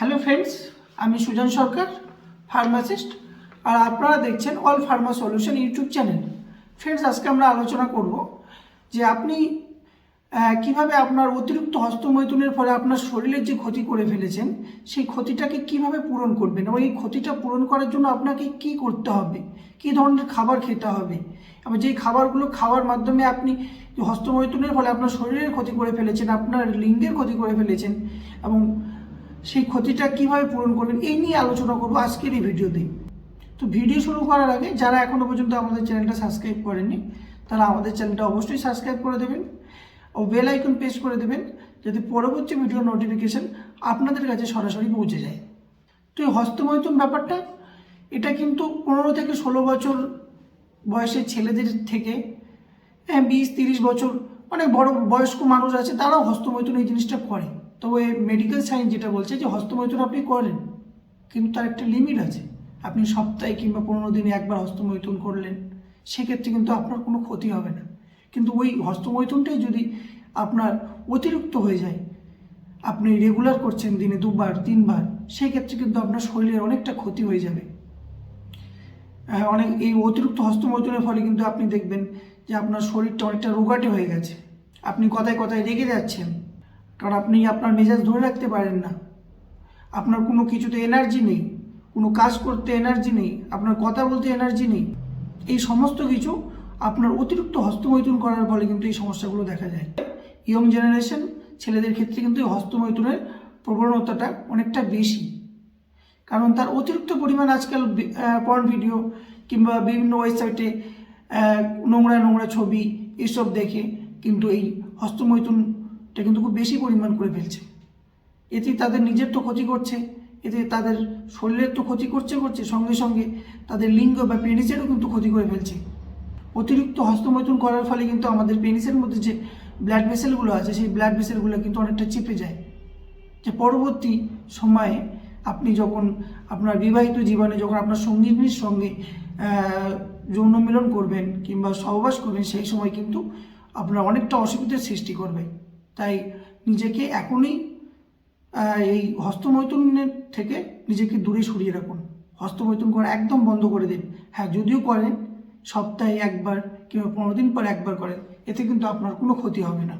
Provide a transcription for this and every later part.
Hello friends আমি সুজন সরকার pharmacist আর আপনারা দেখছেন all pharma solution YouTube channel friends আজকে আমরা আলোচনা করব যে আপনি কীভাবে আপনার অতিরিক্ত হস্তমৈথুনের ফলে আপনার শরীরের যে ক্ষতি করে ফেলেছেন, সেই ক্ষতিটাকে কীভাবে পূরণ করবেন এবং এই ক্ষতিটা পূরণ করার জন্য আপনাকে কি করতে হবে, কি ধরনের খাবার খেতে হবে, এবং যেই খাবারগুলো খাওয়ার মাধ্যমে আপনি হস্তমৈথুনের ফলে আপনার শরীরের ক্ষতি করে ফেলেছেন, আপনার লিঙ্গের ক্ষতি করে ফেলেছেন, এবং সেই ক্ষতিটা কীভাবে পূরণ করবেন, এই নিয়ে আলোচনা করব আজকের এই ভিডিওতে। তো ভিডিও শুরু করার আগে, যারা এখনও পর্যন্ত আমাদের চ্যানেলটা সাবস্ক্রাইব করেননি, তারা আমাদের চ্যানেলটা অবশ্যই সাবস্ক্রাইব করে দেবেন ও বেল আইকন প্রেস করে দেবেন, যাতে পরবর্তী ভিডিও নোটিফিকেশন আপনাদের কাছে সরাসরি পৌঁছে যায়। তো এই হস্তমৈথুন ব্যাপারটা, এটা কিন্তু পনেরো থেকে ষোলো বছর বয়সের ছেলেদের থেকে হ্যাঁ বিশ, তিরিশ বছর, অনেক বড় বয়স্ক মানুষ আছে, তারাও হস্তমৈথুন এই জিনিসটা করে। তবে মেডিকেল সায়েন্স যেটা বলছে যে হস্তমৈথুন আপনি করেন কিন্তু তার একটা লিমিট আছে। আপনি সপ্তাহে কিংবা পনেরো দিনে একবার হস্তমৈথুন করলেন সেক্ষেত্রে কিন্তু আপনার কোনো ক্ষতি হবে না। কিন্তু ওই হস্তমৈথুনটাই যদি আপনার অতিরিক্ত হয়ে যায় আপনি রেগুলার করছেন দিনে দুবার তিনবার সেক্ষেত্রে কিন্তু আপনার শরীরের অনেকটা ক্ষতি হয়ে যাবে। আহ, অনেক এই অতিরিক্ত হস্তমৈথুনের ফলে কিন্তু আপনি দেখবেন যে আপনার শরীরটা অনেকটা রোগাটে হয়ে গেছে। আপনি কথায় কথায় রেগে যাচ্ছেন কারণ আপনি আপনার মেজাজ ধরে রাখতে পারেন না। আপনার কোনো কিছুতে এনার্জি নেই, কোনো কাজ করতে এনার্জি নেই, আপনার কথা বলতে এনার্জি নেই। এই সমস্ত কিছু আপনার অতিরিক্ত হস্তমৈথুন করার ফলে কিন্তু এই সমস্যাগুলো দেখা যায়। ইয়ং জেনারেশন ছেলেদের ক্ষেত্রে কিন্তু এই হস্তমৈথুনের প্রবণতাটা অনেকটা বেশি। কারণ তার অতিরিক্ত পরিমাণ আজকাল পর্ন ভিডিও কিংবা বিভিন্ন ওয়েবসাইটে নোংরা নোংরা ছবি এসব দেখে কিন্তু এই হস্তমৈথুনটা কিন্তু খুব বেশি পরিমাণ করে ফেলছে। এতে তাদের নিজের তো ক্ষতি করছে, এতে তাদের শরীরের তো ক্ষতি করছে করছে, সঙ্গে সঙ্গে তাদের লিঙ্গ বা পেনিসেরও কিন্তু ক্ষতি করে ফেলছে। অতিরিক্ত হস্তমৈথুন করার ফলে কিন্তু আমাদের পেনিসের মধ্যে যে ব্লাড ভেসেলগুলো আছে, সেই ব্লাড ভেসেলগুলো কিন্তু অনেকটা চেপে যায়। যে পরবর্তী সময়ে আপনি যখন আপনার বিবাহিত জীবনে যখন আপনার সঙ্গিনীর সঙ্গে যৌন মিলন করবেন কিংবা সহবাস করবেন, সেই সময় কিন্তু আপনার অনেকটা অসুবিধার সৃষ্টি করবে। তাই নিজেকে এখনই এই হস্তমৈথুনের থেকে নিজেকে দূরে সরিয়ে রাখুন। হস্তমৈথুন করা একদম বন্ধ করে দিন। হ্যাঁ যদিও করেন, সপ্তাহে একবার কিংবা পনেরো দিন পর একবার করেন, এতে কিন্তু আপনার কোনো ক্ষতি হবে না।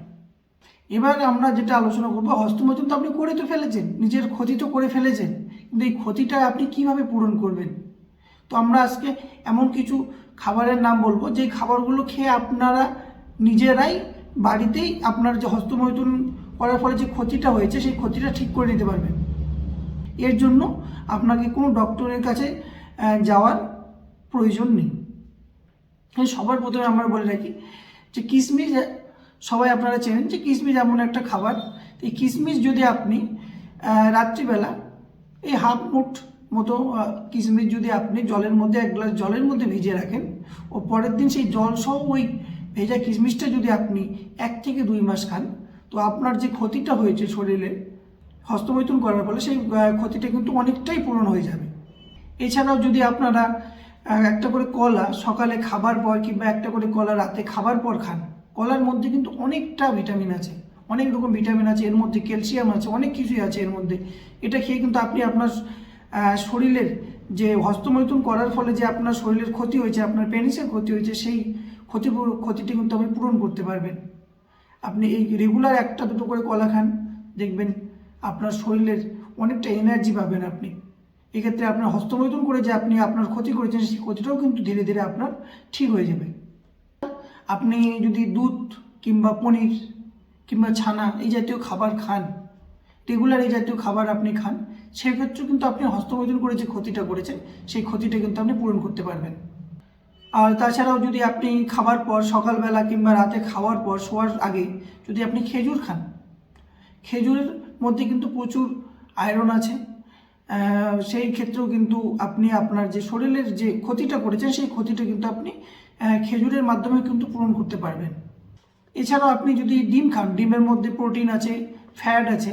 এবার আমরা যেটা আলোচনা করব, হস্তমৈথুন তো আপনি করে তো ফেলেছেন, নিজের ক্ষতি তো করে ফেলেছেন, কিন্তু এই ক্ষতিটা আপনি কীভাবে পূরণ করবেন? তো আমরা আজকে এমন কিছু খাবারের নাম বলব যে খাবারগুলো খেয়ে আপনারা নিজেরাই বাড়িতেই আপনার যে হস্তমৈথুন করার ফলে যে ক্ষতিটা হয়েছে, সেই ক্ষতিটা ঠিক করে নিতে পারবেন। এর জন্য আপনাকে কোনো ডক্টরের কাছে যাওয়ার প্রয়োজন নেই। সবার প্রথমে আমরা বলে রাখি যে কিশমিশ সবাই আপনারা চেনেন যে কিশমিশ এমন একটা খাবার। এই কিশমিশ যদি আপনি রাত্রিবেলা এই হাফ মুঠ মতো কিশমিশ যদি আপনি জলের মধ্যে, এক গ্লাস জলের মধ্যে ভিজিয়ে রাখেন ও পরের দিন সেই জল সহ ওই ভেজা কিশমিশটা যদি আপনি এক থেকে দুই মাস খান, তো আপনার যে ক্ষতিটা হয়েছে শরীরে হস্তমৈথুন করার ফলে সেই ক্ষতিটা কিন্তু অনেকটাই পূরণ হয়ে যাবে। এছাড়াও যদি আপনারা একটা করে কলা সকালে খাবার পর কিংবা একটা করে কলা রাতে খাবার পর খান, কলার মধ্যে কিন্তু অনেকটা ভিটামিন আছে। অনেক রকম ভিটামিন আছে, এর মধ্যে ক্যালসিয়াম আছে, অনেক কিছুই আছে এর মধ্যে। এটা খেয়ে কিন্তু আপনি আপনার শরীরের যে হস্তমৈথুন করার ফলে যে আপনার শরীরের ক্ষতি হয়েছে, আপনার পেনিসের ক্ষতি হয়েছে, সেই ক্ষতি ক্ষতিটি কিন্তু আপনি পূরণ করতে পারবেন। আপনি এই রেগুলার একটা দুটো করে কলা খান, দেখবেন আপনার শরীরের অনেকটা এনার্জি পাবেন আপনি। এক্ষেত্রে আপনার হস্তমৈথুন করে যে আপনি আপনার ক্ষতি করেছেন, সেই ক্ষতিটাও কিন্তু ধীরে ধীরে আপনার ঠিক হয়ে যাবে। আপনি যদি দুধ কিংবা পনির কিংবা ছানা এই জাতীয় খাবার খান রেগুলার এই জাতীয় খাবার আপনি খান সেক্ষেত্রে কিন্তু আপনি হস্তমৈথুন করে যে ক্ষতিটা করেছেন, সেই ক্ষতিটা কিন্তু আপনি পূরণ করতে পারবেন। আর তাছাড়াও যদি আপনি খাবার পর সকালবেলা কিংবা রাতে খাওয়ার পর শোয়ার আগে যদি আপনি খেজুর খান, খেজুরের মধ্যে কিন্তু প্রচুর আয়রন আছে। সেই ক্ষেত্রেও কিন্তু আপনি আপনার যে শরীরের যে ক্ষতিটা করেছেন, সেই ক্ষতিটা কিন্তু আপনি খেজুরের মাধ্যমে কিন্তু পূরণ করতে পারবেন। এছাড়াও আপনি যদি ডিম খান, ডিমের মধ্যে প্রোটিন আছে ফ্যাট আছে,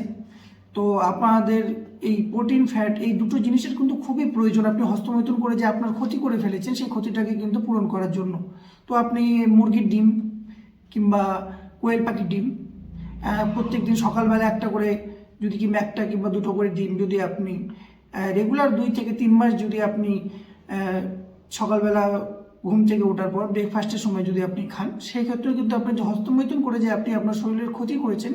তো আপনাদের এই প্রোটিন ফ্যাট এই দুটো জিনিসের কিন্তু খুবই প্রয়োজন। আপনি হস্তমৈথুন করে যে আপনার ক্ষতি করে ফেলেছেন, সেই ক্ষতিটাকে কিন্তু পূরণ করার জন্য। তো আপনি মুরগির ডিম কিংবা কোয়েল পাখির ডিম প্রত্যেক দিন সকালবেলা একটা করে যদি কি একটা কিংবা দুটো করে ডিম যদি আপনি রেগুলার দুই থেকে তিন মাস যদি আপনি সকালবেলা ঘুম থেকে ওঠার পর ব্রেকফাস্টের সময় যদি আপনি খান, সেই ক্ষেত্রে কিন্তু আপনি যে হস্তমৈথুন করে যে আপনি আপনার শরীরের ক্ষতি করেছেন,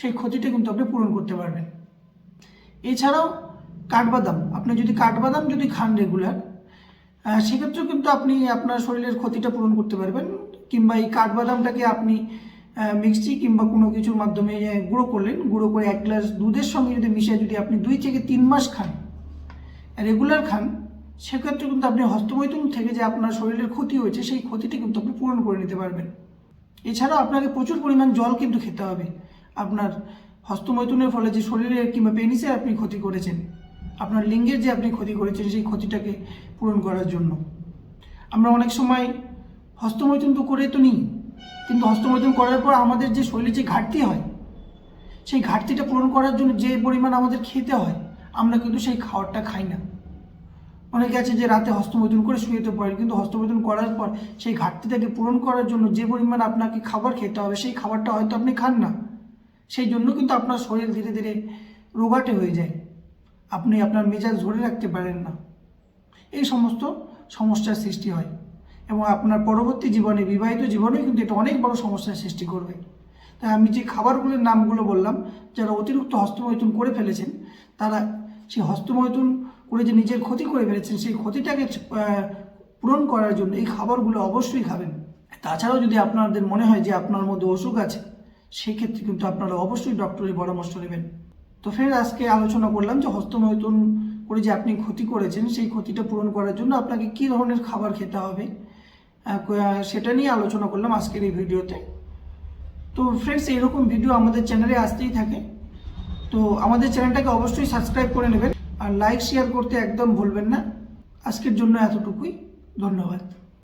সেই ক্ষতিটা কিন্তু আপনি পূরণ করতে পারবেন। এছাড়াও কাঠবাদাম, আপনি যদি কাঠবাদাম, যদি খান রেগুলার সেক্ষেত্রেও কিন্তু আপনি আপনার শরীরের ক্ষতিটা পূরণ করতে পারবেন কিংবা এই কাঠবাদামটাকে আপনি মিক্সি কিংবা কোনো কিছুর মাধ্যমে গুঁড়ো করলেন, গুঁড়ো করে এক গ্লাস দুধের সঙ্গে যদি মিশিয়ে যদি আপনি দুই থেকে তিন মাস খান রেগুলার খান, সেক্ষেত্রে কিন্তু আপনি হস্তমৈথুন থেকে যে আপনার শরীরের ক্ষতি হয়েছে, সেই ক্ষতিটি কিন্তু আপনি পূরণ করে নিতে পারবেন। এছাড়াও আপনাকে প্রচুর পরিমাণ জল কিন্তু খেতে হবে। আপনার হস্তমৈথুনের ফলে যে শরীরের কিংবা পেনিসের আপনি ক্ষতি করেছেন, আপনার লিঙ্গের যে আপনি ক্ষতি করেছেন, সেই ক্ষতিটাকে পূরণ করার জন্য। আমরা অনেক সময় হস্তমৈথুন তো করে তো নিই, কিন্তু হস্তমৈথুন করার পর আমাদের যে শরীরে যে ঘাটতি হয়, সেই ঘাটতিটা পূরণ করার জন্য যে পরিমাণ আমাদের খেতে হয়, আমরা কিন্তু সেই খাবারটা খাই না। অনেকে আছে যে রাতে হস্তমৈথুন করে শুয়েতে পারে কিন্তু হস্তমৈথুন করার পর সেই ঘাটতিটাকে পূরণ করার জন্য যে পরিমাণ আপনাকে খাবার খেতে হবে, সেই খাবারটা হয়তো আপনি খান না। সেই জন্য কিন্তু আপনার শরীর ধীরে ধীরে রোগাটে হয়ে যায়। আপনি আপনার মেজাজ ধরে রাখতে পারেন না। এই সমস্ত সমস্যার সৃষ্টি হয় এবং আপনার পরবর্তী জীবনে, বিবাহিত জীবনে কিন্তু এটা অনেক বড় সমস্যার সৃষ্টি করবে। তাই আমি যে খাবারগুলোর নামগুলো বললাম, যারা অতিরিক্ত হস্তমৈথুন করে ফেলেছেন, তারা সেই হস্তমৈথুন করে যে নিজের ক্ষতি করে ফেলেছেন, সেই ক্ষতিটাকে পূরণ করার জন্য এই খাবারগুলো অবশ্যই খাবেন। তাছাড়াও যদি আপনাদের মনে হয় যে আপনার মধ্যে অসুখ আছে সেই ক্ষেত্রে কিন্তু আপনারা অবশ্যই ডক্টরের পরামর্শ নেবেন। তো ফের আজকে আলোচনা করলাম যে হস্তমৈথুন করে যে আপনি ক্ষতি করেছেন, সেই ক্ষতিটা পূরণ করার জন্য আপনাকে কী ধরনের খাবার খেতে হবে সেটা নিয়ে আলোচনা করলাম আজকের এই ভিডিওতে। তো ফ্রেন্ডস এইরকম ভিডিও আমাদের চ্যানেলে আসতেই থাকে। তো আমাদের চ্যানেলটাকে অবশ্যই সাবস্ক্রাইব করে নেবেন। আর লাইক শেয়ার করতে একদম ভুলবেন না। আজকের জন্য এতটুকুই। ধন্যবাদ।